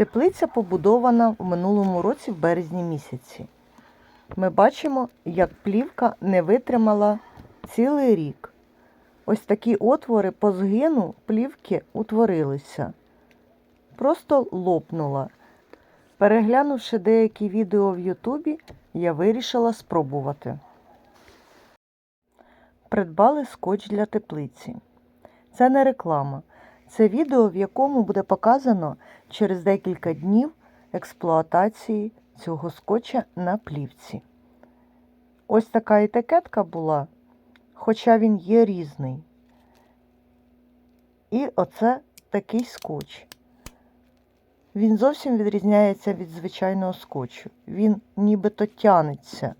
Теплиця побудована в минулому році в березні місяці. Ми бачимо, як плівка не витримала цілий рік. Ось такі отвори по згину плівки утворилися. Просто лопнула. Переглянувши деякі відео в Ютубі, я вирішила спробувати. Придбали скотч для теплиці. Це не реклама. Це відео, в якому буде показано через декілька днів експлуатації цього скотча на плівці. Ось така етикетка була, хоча він є різний. І оце такий скотч. Він зовсім відрізняється від звичайного скотчу. Він нібито тянеться,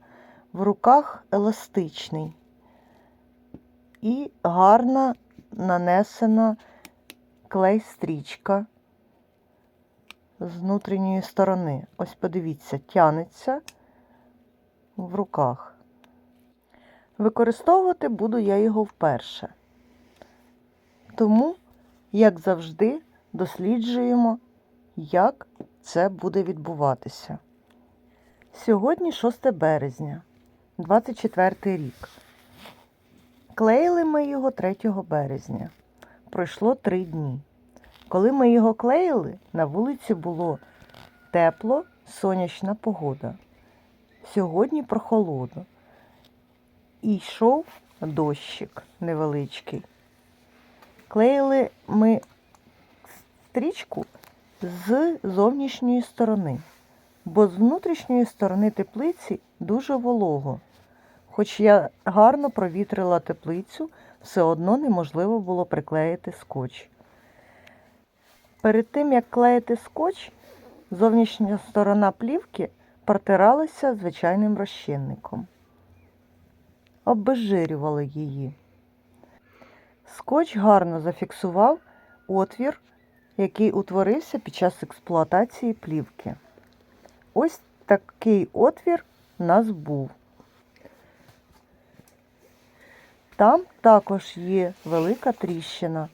в руках еластичний і гарна нанесена клей-стрічка з внутрішньої сторони. Ось подивіться, тянеться в руках. Використовувати буду я його вперше. Тому, як завжди, досліджуємо, як це буде відбуватися. Сьогодні 6 березня, 24 рік. Клеїли ми його 3 березня. Пройшло 3 дні. Коли ми його клеїли, на вулиці було тепло, сонячна погода. Сьогодні прохолодно. І йшов дощик невеличкий. Клеїли ми стрічку з зовнішньої сторони, бо з внутрішньої сторони теплиці дуже волого. Хоч я гарно провітрила теплицю, все одно неможливо було приклеїти скотч. Перед тим, як клеїти скотч, зовнішня сторона плівки протиралася звичайним розчинником. Обезжирювали її. Скотч гарно зафіксував отвір, який утворився під час експлуатації плівки. Ось такий отвір у нас був. Там також є велика тріщина,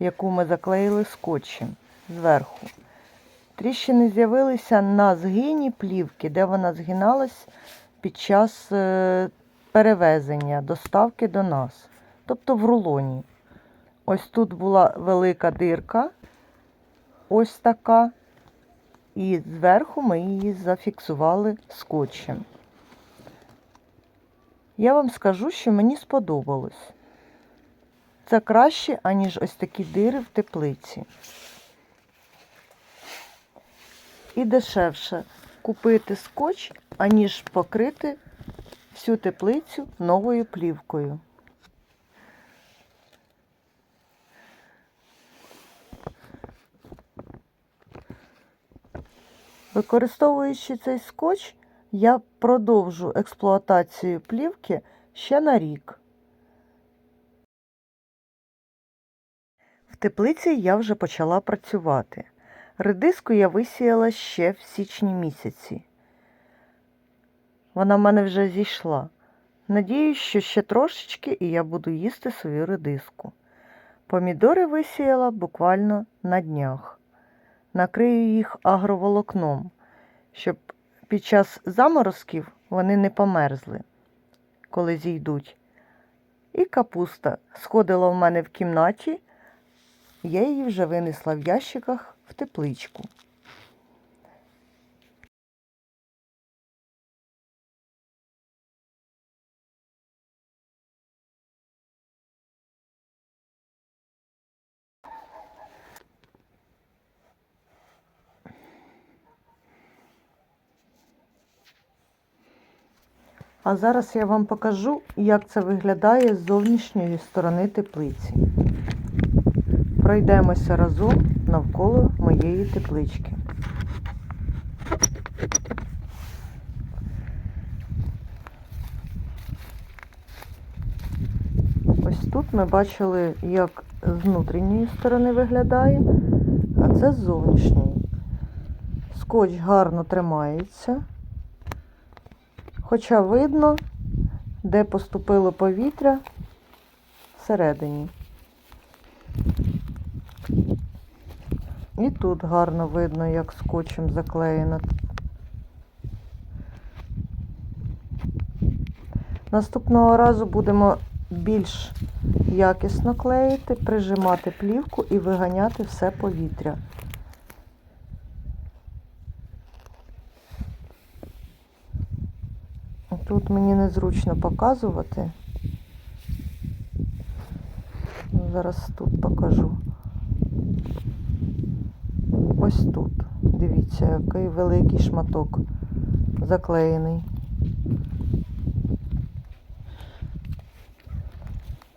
яку ми заклеїли скотчем зверху. Тріщини з'явилися на згині плівки, де вона згиналась під час е, перевезення, доставки до нас, тобто в рулоні. Ось тут була велика дирка, ось така, і зверху ми її зафіксували скотчем. Я вам скажу, що мені сподобалось. Це краще, аніж ось такі дири в теплиці. І дешевше купити скотч, аніж покрити всю теплицю новою плівкою. Використовуючи цей скотч, я продовжу експлуатацію плівки ще на рік. В теплиці я вже почала працювати. Редиску я висіяла ще в січні місяці. Вона в мене вже зійшла. Надіюсь, що ще трошечки і я буду їсти свою редиску. Помідори висіяла буквально на днях. Накрию їх агроволокном, щоб під час заморозків вони не померзли, коли зійдуть. І капуста сходила в мене в кімнаті, я її вже винесла в ящиках в тепличку. А зараз я вам покажу, як це виглядає з зовнішньої сторони теплиці. Пройдемося разом навколо моєї теплички. Ось тут ми бачили, як з внутрішньої сторони виглядає, а це з зовнішньої. Скотч гарно тримається. Хоча видно, де поступило повітря всередині. І тут гарно видно, як скотчем заклеєно. Наступного разу будемо більш якісно клеїти, прижимати плівку і виганяти все повітря. Тут мені незручно показувати. Зараз тут покажу. Ось тут. Дивіться, який великий шматок заклеєний.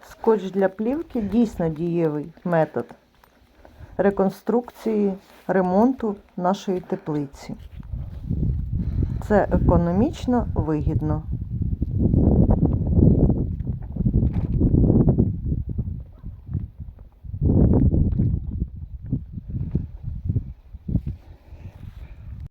Скотч для плівки дійсно дієвий метод реконструкції, ремонту нашої теплиці. Це економічно вигідно.